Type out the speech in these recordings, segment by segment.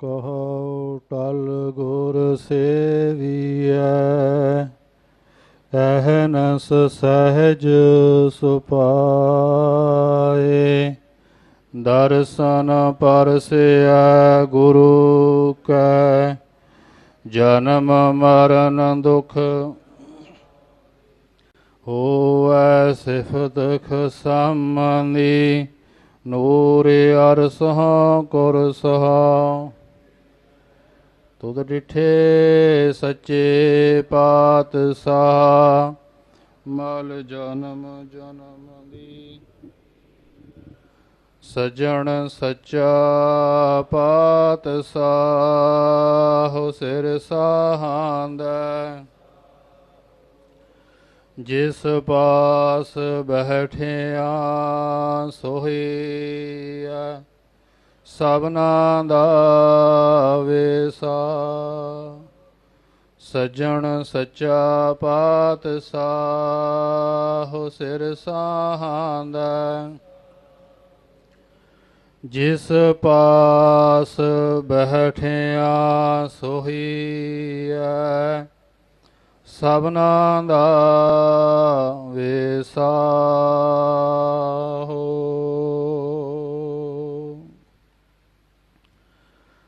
ਕਹੋ ਟਲ ਗੁਰ ਸੇਵੀਐ, ਅਹਨਸ ਸਹਿਜ ਸੁਪਾਏ। ਦਰਸ਼ਨ ਪਰਸਿਆ ਗੁਰੂ ਕੈ, ਜਨਮ ਮਰਨ ਦੁਖ ਹੋਵੈ ਸਿਫਤ ਖਸਮਨੀ ਨੂਰ ਅਰਸਹ ਕੁਰ ਤੁਧ ਡਿਠੇ ਸੱਚੇ ਪਾਤਸ਼ਾਹ, ਮਲ ਜਨਮ ਜਨਮ ਦੀ। ਸਜਣ ਸੱਚਾ ਪਾਤਸ਼ਾਹ ਸਿਰ ਸਾਹਾਂਦਾ। ਜਿਸ ਪਾਸ ਬੈਠਿਆ ਸੋਹੀਆ ਸਭਨਾ ਦਾ ਵੇਸਾ, ਸਜਣ ਸੱਚਾ ਪਾਤ ਪਾਤਸ਼ਾਹ ਸਿਰ ਸਾਹਾਂਦਾ। ਜਿਸ ਪਾਸ ਬੈਠਿਆ ਸੋਹੀਐ ਸਭਨਾ ਦਾ ਵੇਸਾ।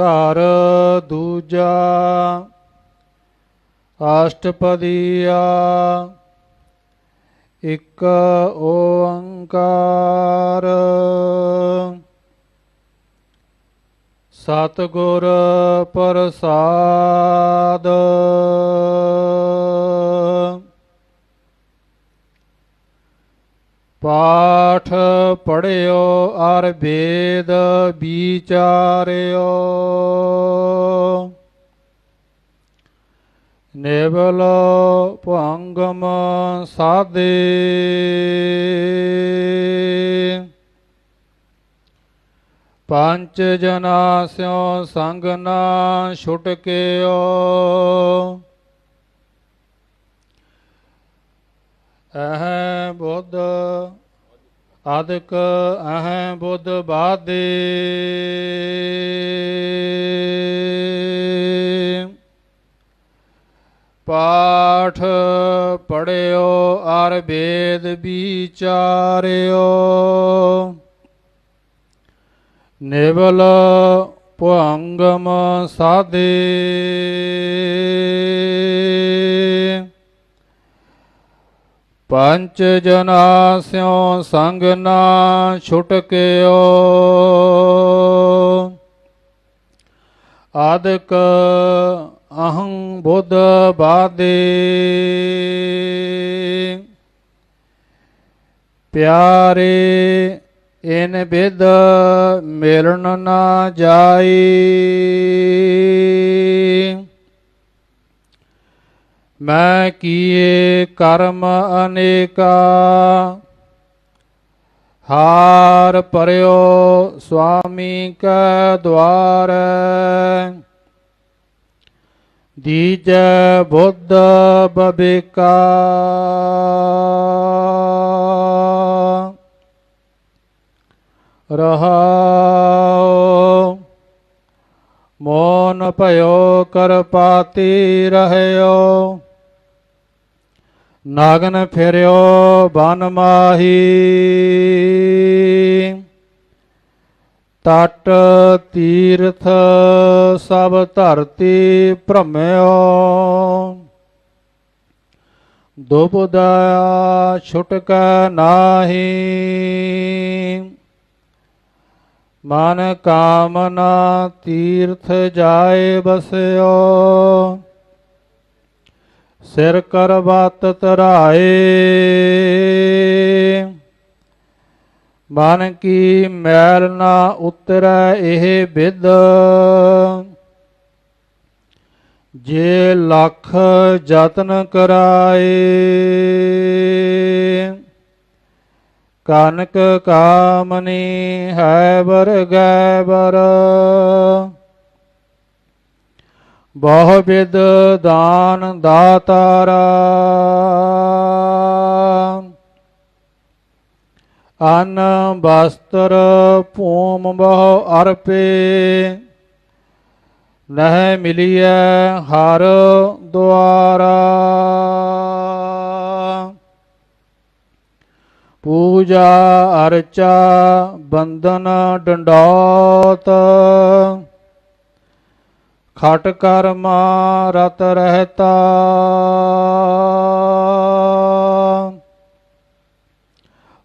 ਘਰ ਦੂਜਾ ਅਸ਼ਟਪਦੀਆ ਇਕ ਓੰਕਾਰ। ਸਤਿਗੁਰ ਪ੍ਰਸਾਦ। ਪਾਠ ਪੜਿਓ ਅਰ ਵੇਦ ਵਿਚਾਰਿਓ। ਨੇਵਲ ਭੰਗਮ ਸਾਦੇ। ਪੰਜ ਜਨਾ ਸਿਓ ਸੰਗ ਨਾ ਛੁਟਕਿਓ। ਅਹ ਬੁੱਧ ਆਦਿਕ ਅਹ ਬੁੱਧ ਬਾਦੇ ਪਾਠ ਪੜਿਓ ਅਰ ਵੇਦ ਵਿਚਾਰਿਓ ਨਿਵਲ ਭੰਗਮ ਸਾਦੇ ਪੰਚ ਜਨਾ ਸਿਓ ਸੰਗ ਨਾ ਛੁਟਕਿਓ ਆਦਿਕ ਅਹੰ ਬੁੱਧ ਬਾਦੇ। ਪਿਆਰੇ, ਇਨ ਬਿਦ ਮਿਲਣ ਨਾ ਜਾਈ। ਮੈਂ ਕੀਏ ਕਰਮ ਅਨੇਕਾ ਹਾਰ ਪਰਿਓ ਸੁਆਮੀ ਕੈ ਦਵਾਰ ਦੀਜੈ ਬੁੱਧ ਬਬੇਕਾ ਰਹਾਉ ਮੋਨ ਭਇਓ ਕਰਪਾਤੀ ਰਹਿਓ ਨਾਗਨ ਫਿਰਿਓ ਬਨ ਮਾਹੀ। ਤਟ ਤੀਰਥ ਸਭ ਧਰਤੀ ਭ੍ਰਮਿਓ। ਦੁਬਦਾ ਛੁਟਕ ਨਾਹੀ। ਮਨ ਕਾਮਨਾ ਤੀਰਥ ਜਾਏ ਬਸਿਓ। ਸਿਰ ਕਰਵਤ ਤਰਾਏ ਮਨ ਕੀ ਮੈਲ ਨਾ ਉਤਰੈ ਇਹ ਬਿਦ। ਜੇ ਲੱਖ ਯਤਨ ਕਰਾਏ, ਕਨਕ ਕਾਮਨੀ ਹੈ ਵਰਗੈ ਬਰ ਬਹੁ ਬਿਦ ਦਾਨ ਦਾਤਾਰਾ। ਅਨ ਬਸਤਰ ਭੂਮ ਬਹੁ ਅਰਪੇ। ਨਹਿ ਮਿਲੀਐ ਹਰ ਦੁਆਰਾ। ਪੂਜਾ ਅਰਚਾ ਬੰਦਨ ਡੰਡੌਤ। ਖਟ ਕਰਮਾ ਰਤ ਰਹਤਾ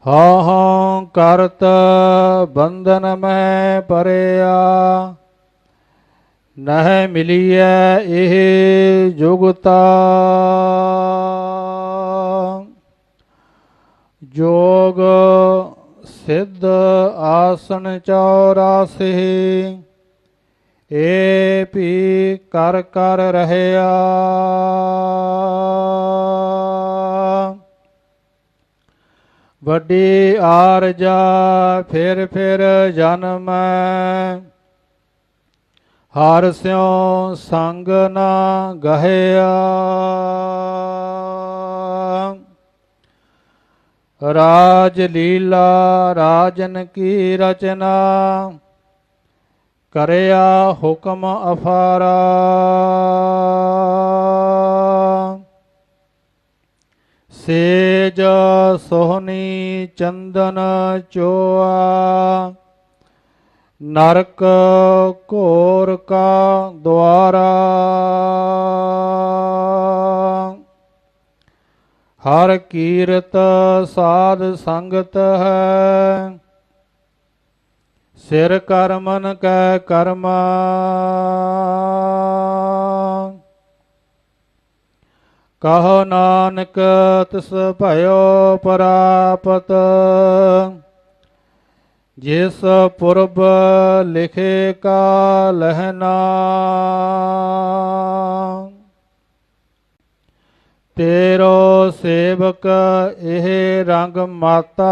ਹਾਂ ਹਾਂ ਕਰਤ ਬੰਧਨ ਮੈਂ ਪਰਿਆ ਨਹਿ ਮਿਲੀਐ ਇਹ ਜੁਗਤਾ ਜੋਗ ਸਿੱਧ ਆਸਨ 84 ਏ ਵੀ ਕਰ ਕਰ ਰਹਿਆ। ਵੱਡੀ ਆਰਜਾ ਫਿਰ ਫਿਰ ਜਨਮ ਹਰ ਸਿਉ ਸੰਗ ਨਾ ਗਹਿਆ। ਰਾਜ ਲੀਲਾ ਰਾਜਨ ਕੀ ਰਚਨਾ। ਕਰਿਆ ਹੁਕਮ ਅਫਾਰਾ। ਸੇਜ ਸੋਹਣੀ ਚੰਦਨ ਚੋਆ। ਨਰਕ ਘੋਰ ਕਾ ਦੁਆਰਾ। ਹਰ ਕੀਰਤ ਸਾਧ ਸੰਗਤ ਹੈ। ਸਿਰ ਕਰਮਨ ਕੈ ਕਰਮ। ਕਹੋ ਨਾਨਕ, ਤਿਸ ਭਇਓ ਪਰਾਪਤ। ਜਿਸ ਪੁਰਬ ਲਿਖੇ ਕਾ ਲਹਿਨਾ ਤੇਰੋ ਸੇਵਕ ਇਹ ਰੰਗ ਮਾਤਾ।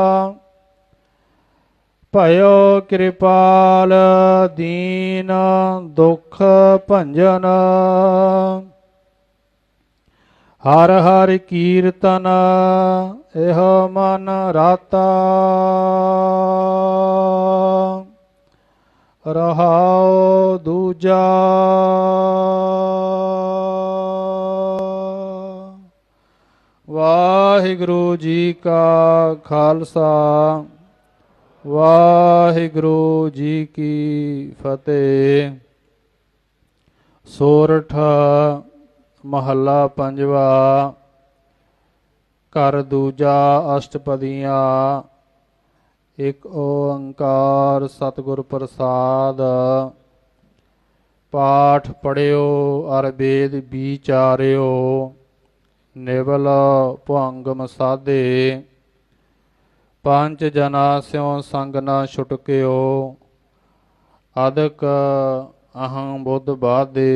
ਭਇਓ ਕਿਰਪਾਲ ਦੀਨ ਦੁਖ ਭੰਜਨ। ਹਰ ਹਰ ਕੀਰਤਨ ਇਹ ਮਨ ਰਾਤਾ। ਰਹਾਉ ਦੂਜਾ। ਵਾਹਿਗੁਰੂ ਜੀ ਕਾ ਖਾਲਸਾ। ਵਾਹਿਗੁਰੂ ਜੀ ਕੀ ਫਤਿਹ। ਸੋਰਠ ਮਹੱਲਾ ਪੰਜਵਾ। ਘਰ ਦੂਜਾ ਅਸ਼ਟਪਦੀਆਂ। ਇਕ ਓੰਕਾਰ ਸਤਿਗੁਰ ਪ੍ਰਸਾਦ। ਪਾਠ ਪੜਿਓ ਅਰ ਵੇਦ ਵਿਚਾਰਿਓ। ਨਿਵਲ ਭੰਗਮ ਸਾਧੇ। ਪੰਜ ਜਨਾ ਸਿਉ ਸੰਗ ਨਾ ਛੁਟਕਿਓ ਅਦਕ ਅਹੰ ਬੁੱਧ ਬਾਦੇ